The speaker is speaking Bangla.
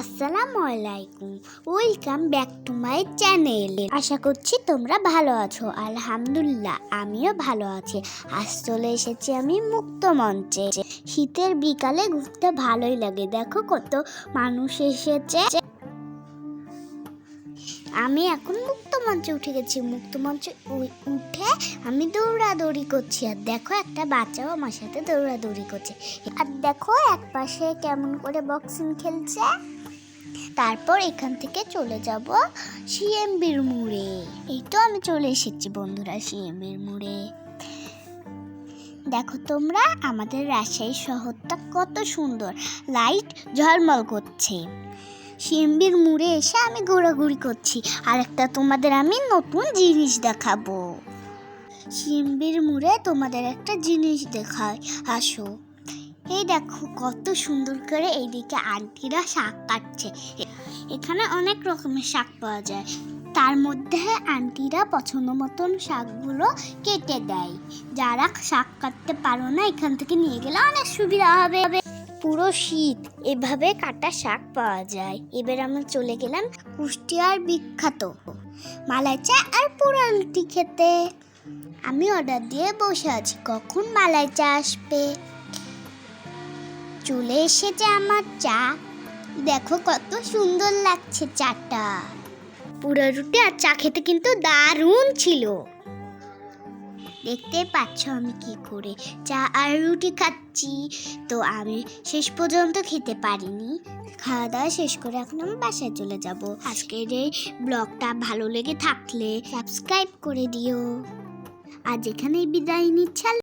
আসসালামু আলাইকুম welcome back to my channel আশা করছি তোমরা ভালো আছো। আলহামদুলিল্লাহ, আমিও ভালো আছি। আজ চলে এসেছি আমি মুক্ত মঞ্চে। শীতের বিকালে ঘুরতে ভালোই লাগে। দেখো কত মানুষ এসেছে। আমি এখন মুক্ত মঞ্চে উঠে গেছি। মুক্ত মঞ্চে উঠে আমি দৌড়াদৌড়ি করছি। আর দেখো একটা বাচ্চাও আমার সাথে দৌড়াদৌড়ি করছে। আর দেখো এক পাশে কেমন করে বক্সিং খেলছে। তারপর এখান থেকে চলে যাব সিএমবির মোড়ে। এই তো আমি চলে এসেছি বন্ধুরা সিএমবির মোড়ে। দেখো তোমরা, আমাদের রাজশাহী শহরটা কত সুন্দর। লাইট ঝলমল করছে। সিএমবির মুড়ে এসে আমি ঘোরাঘুরি করছি। আর একটা তোমাদের আমি নতুন জিনিস দেখাবো। সিএমবির মুড়ে তোমাদের একটা জিনিস দেখায় আসো। এই দেখো কত সুন্দর করে এইদিকে আন্টিরা শাক কাটছে। এখানে অনেক রকমের শাক পাওয়া যায়। তার মধ্যে আন্টিরা পছন্দ মতন শাকগুলো কেটে দেয়। যারা শাক কাটতে পারো না, এখান থেকে নিয়ে গেলে অনেক সুবিধা হবে। পুরো শীত এভাবে কাটা শাক পাওয়া যায়। এবার আমরা চলে গেলাম কুষ্টিয়ার বিখ্যাত মালাই চা আর পোড়া রুটি খেতে। আমি অর্ডার দিয়ে বসে আছি, কখন মালাই চা আসবে? চলে এসেছে আমার চা। দেখো কত সুন্দর লাগছে চাটা। পুরো রুটি আর চা খেতে কিন্তু দারুণ ছিল। দেখতে পাচ্ছ আমি কি করে? চা আর রুটি খাচ্ছি। তো আমি শেষ পর্যন্ত খেতে পারিনি। খাওয়া দাওয়া শেষ করে এখন আমি বাসায় চলে যাব। আজকের এই ব্লগটা ভালো লেগে থাকলে সাবস্ক্রাইব করে দিও। আর এখানেই বিদায় নিচ্ছে।